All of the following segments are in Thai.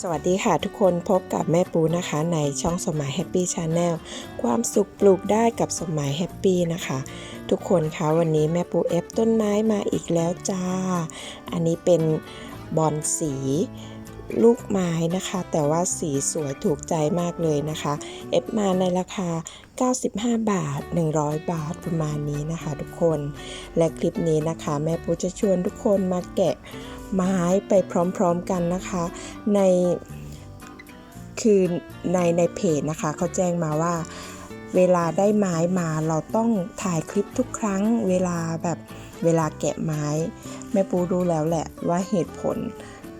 สวัสดีค่ะทุกคนพบกับแม่ปูนะคะในช่องสมหมายแฮปปี้ชาแนลความสุขปลูกได้กับสมหมายแฮปปี้นะคะ ทุกคนคะวันนี้แม่ปูเอฟต้นไม้มาอีกแล้วจ้า อันนี้เป็นบอนสีลูกไม้นะคะ แต่ว่าสีสวยถูกใจมากเลยนะคะ เอฟมาในราคา 95 บาท 100 บาทประมาณนี้นะคะ ทุกคนและคลิปนี้นะคะ แม่ปูจะชวนทุกคนมาแกะ ไม้ไปพร้อมๆกันนะคะ ในคือในในเพจนะคะเขาแจ้งมาว่า เวลาได้ไม้มาเราต้องถ่ายคลิปทุกครั้ง เวลาแบบเวลาแกะไม้แม่ปูรู้แล้วแหละว่าเหตุผล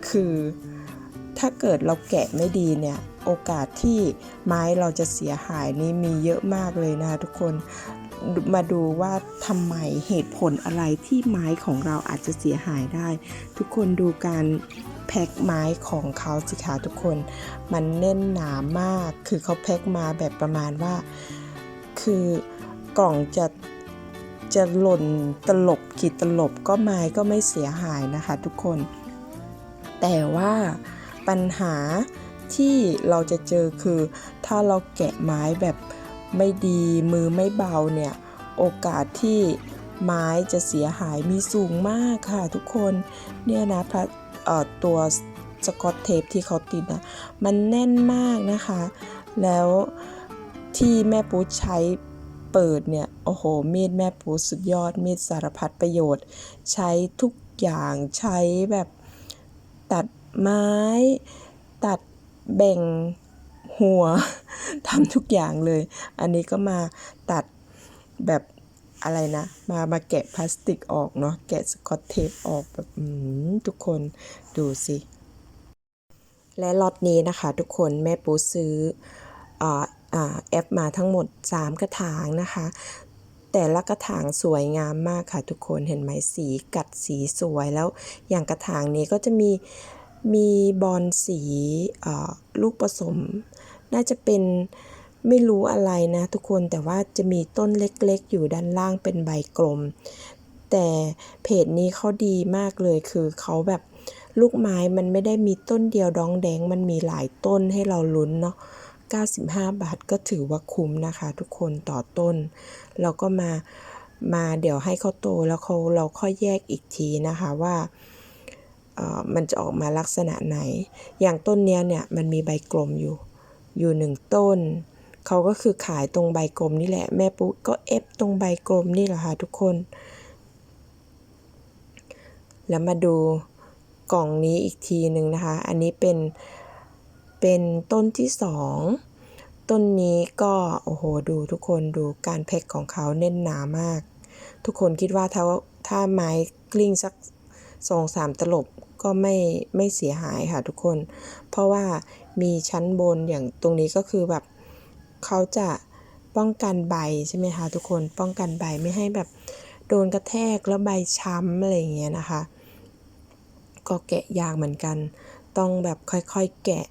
คือถ้าเกิดเราแกะไม่ดีเนี่ยโอกาสที่ไม้เราจะเสียหายนี่มีเยอะมากเลยนะคะทุกคน มาดูว่าทำไมเหตุผลอะไรที่ไม้ของเราอาจจะเสียหายได้ ทุกคนดูการแพ็คไม้ของเขาสิคะทุกคน มันแน่นหนามาก คือเขาแพ็คมาแบบประมาณว่า คือกล่องจะจะหล่นตลบกี่ตลบก็ไม้ก็ไม่เสียหายนะคะ ทุกคน แต่ว่าปัญหาที่เราจะเจอคือถ้าเราแกะไม้แบบ ไม่ดีมือไม่เบาเนี่ย โอกาสที่ไม้จะเสียหายมีสูงมากค่ะทุกคนเนี่ยนะพระตัวสกอตเทปที่เขาติดนะมันแน่นมากนะคะ แล้วที่แม่ปูใช้เปิดเนี่ย โอ้โห มีดแม่ปูสุดยอด มีดสารพัดประโยชน์ ใช้ทุกอย่างใช้แบบตัดไม้ ตัดแบ่ง หัวทำทุกอย่างเลย อันนี้ก็มาตัดแบบอะไรนะ มามาแกะพลาสติกออกเนาะแกะสกอตเทปออกแบบทุกคนดูสิ และล็อตนี้นะคะ ทุกคนแม่ปูซื้ออแอปมาทั้งหมด 3 กระถางนะคะ แต่ละกระถางสวยงามมากค่ะทุกคนเห็นไหมสีกัดสีสวยแล้วอย่างกระถางนี้ก็จะมี มีบอลสีลูกผสม น่าจะเป็นไม่รู้อะไรนะทุกคนแต่ว่าจะมีต้นเล็กๆ อยู่ด้านล่างเป็นใบกลม แต่เพจนี้เขาดีมากเลยคือเขาแบบลูกไม้มันไม่ได้มีต้นเดียวดองแดง มันมีหลายต้นให้เราลุ้นเนาะ95 บาทก็ถือว่าคุ้มนะคะ ทุกคนต่อต้น เราก็มามาเดี๋ยวให้เขาโตแล้วเขาเราค่อยแยกอีกทีนะคะว่า มันจะออกมาลักษณะไหน อย่างต้นเนี้ยเนี่ยมันมีใบกลมอยู่อยู่หนึ่งต้น เขาก็คือขายตรงใบกลมนี่แหละ แม่ปุ๊ก็เอฟตรงใบกลมนี่แหละค่ะทุกคน แล้วมาดูกล่องนี้อีกทีหนึ่งนะคะ อันนี้เป็นเป็นต้นที่สองต้นนี้ก็โอ้โหดูทุกคนดูการแพ็คของเขาเน้นหนามาก ทุกคนคิดว่าถ้าถ้าไม้กลิ้งสัก สองสามตลบก็ไม่ไม่เสียหายค่ะทุกคน เพราะว่ามีชั้นบนอย่างตรงนี้ก็คือแบบเขาจะป้องกันใบใช่ไหมคะทุกคนป้องกันใบไม่ให้แบบโดนกระแทกแล้วใบช้ำอะไรอย่างเงี้ยนะคะ ก็แกะยากเหมือนกัน ต้องแบบค่อยๆแกะ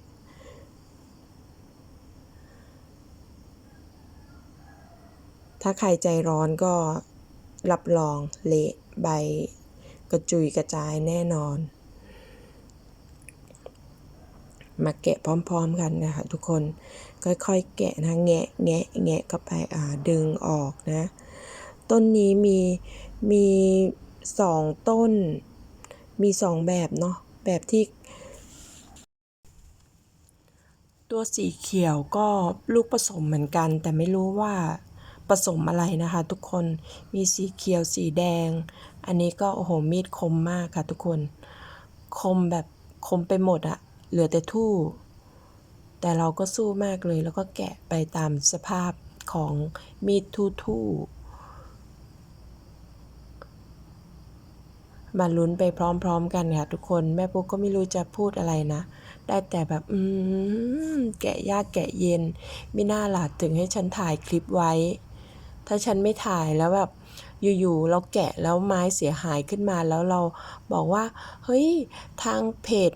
ถ้าใครใจร้อนก็รับรองเละใบ กระจุยกระจายแน่นอน มาแกะพร้อมๆกันนะคะทุกคนค่อยๆแกะนะแงะแงะแงะเข้าไปอ่าดึงออกนะ ต้นนี้มีมีสองต้น มีสองแบบเนาะแบบที่ ตัวสีเขียวก็ลูกผสมเหมือนกัน แต่ไม่รู้ว่าผสมอะไรนะคะทุกคนมีสีเขียวสีแดง อันนี้ก็โอ้โหมีดคมมากค่ะทุกคน คมแบบคมไปหมดอะเหลือแต่ทู่ แต่เราก็สู้มากเลยแล้วก็แกะไปตามสภาพของมีดทู่ทู่มาลุ้นไปพร้อมๆกันค่ะทุกคน แม่ปุ๊กก็ไม่รู้จะพูดอะไรนะ ได้แต่แบบ อืม แกะยากแกะเย็น ไม่น่าหลาดถึงให้ฉันถ่ายคลิปไว้ ถ้าฉันไม่ถ่ายแล้วแบบ อยู่ๆเราแกะแล้วไม้เสียหายขึ้นมาแล้วเราบอกว่า เฮ้ย ทางเพจ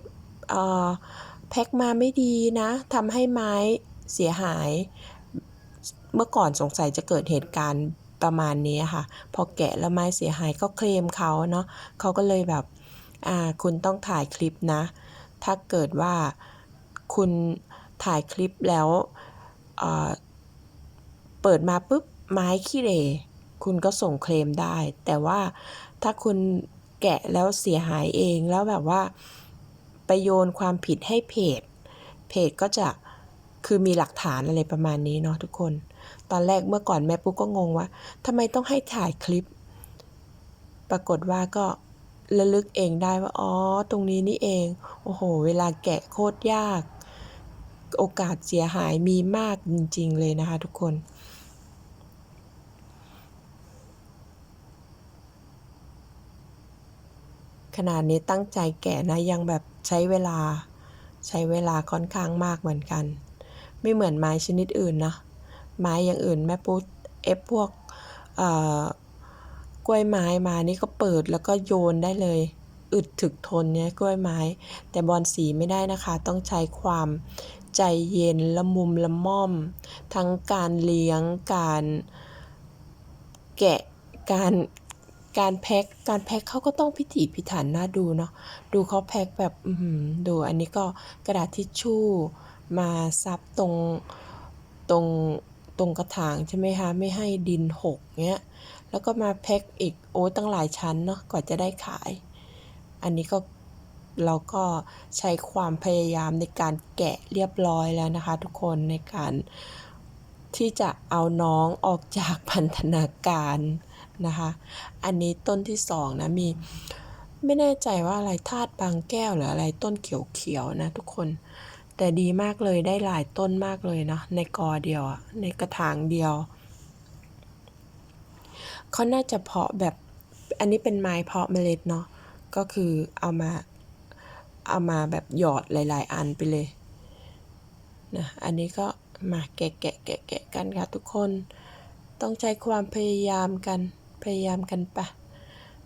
แพ็คมาไม่ดีนะทำให้ไม้เสียหาย เมื่อก่อนสงสัยจะเกิดเหตุการณ์ประมาณนี้ค่ะ พอแกะแล้วไม้เสียหายก็เคลมเขาเนาะเขาก็เลยแบบอ่าคุณต้องถ่ายคลิปนะ ถ้าเกิดว่าคุณถ่ายคลิปแล้วเอ่อเปิดมาปุ๊บไม้ขี้เหร่ คุณก็ส่งเคลมได้ แต่ว่าถ้าคุณแกะแล้วเสียหายเองแล้วแบบว่าไปโยนความผิดให้เพจ เพจก็จะคือมีหลักฐานอะไรประมาณนี้เนาะทุกคน ตอนแรกเมื่อก่อนแม่ปุ๊กก็งงว่าทำไมต้องให้ถ่ายคลิป ปรากฏว่าก็ระลึกเองได้ว่า อ๋อ ตรงนี้นี่เอง โอ้โห เวลาแกะโคตรยาก โอกาสเสียหายมีมากจริง ๆ เลยนะคะทุกคน ขนาดนี้ตั้งใจแกะนะยังแบบใช้เวลา ใช้เวลาค่อนข้างมากเหมือนกัน ไม่เหมือนไม้ชนิดอื่นนะไม้อย่างอื่นแม่ปุ๊เอฟพวกเอ่อกล้วยไม้มานี่ก็เปิดแล้วก็โยนได้เลย อึดถึกทนเนี่ยกล้วยไม้ แต่บอลสีไม่ได้นะคะ ต้องใช้ความใจเย็นละมุมละม่อม ทั้งการเลี้ยงการแกะการ การแพ็คการแพ็คเขาก็ต้องพิถีพิถันน่าดูเนาะดูเขาแพ็คแบบดูอันนี้ก็กระดาษทิชชู่มาซับตรงตรงตรงกระถางใช่ไหมคะไม่ให้ดินหกเงี้ยแล้วก็มาแพ็คอีกโอ้ตั้งหลายชั้นเนาะกว่าจะได้ขาย อันนี้ก็เราก็ใช้ความพยายามในการแกะเรียบร้อยแล้วนะคะ ทุกคนในการที่จะเอาน้องออกจากพันธนาการ นะคะ อันนี้ต้นที่สองนะมีไม่แน่ใจว่าอะไรธาตุบางแก้วหรืออะไรต้นเขียวๆนะทุกคน แต่ดีมากเลยได้หลายต้นมากเลยเนาะในกอเดียวอะในกระถางเดียวเขาน่าจะเพาะแบบอันนี้เป็นไม้เพาะเมล็ดเนาะก็คือเอามาเอามาแบบหยอดหลาย ๆ อันไปเลยนะอันนี้ก็มาแกะแกะแกะแกะกันค่ะทุกคน ต้องใช้ความพยายามกัน พยายามกันปะ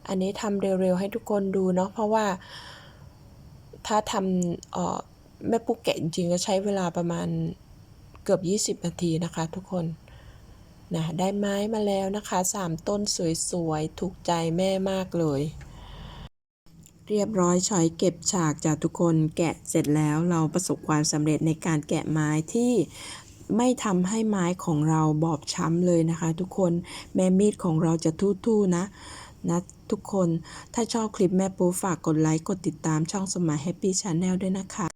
อันนี้ทำเร็วๆให้ทุกคนดูเนาะเพราะว่า ถ้าทำแม่ปุ๊กแกะจริงก็ใช้เวลาประมาณเกือบ 20 นาทีนะคะทุกคนนะได้ไม้มาแล้วนะคะสามต้นสวยๆ ถูกใจแม่มากเลย เรียบร้อยชอยเก็บฉากจากทุกคนแกะเสร็จแล้วเราประสบความสำเร็จในการแกะไม้ที่ ไม่ทำให้ไม้ของเราบอบช้ำเลยนะคะ ทุกคนแม่มีดของเราจะทู่ๆนะนะทุกคนถ้าชอบคลิปแม่ปูฝากกดไลค์ กดติดตามช่องสมัยแฮปปี้ชาแนลด้วยนะคะ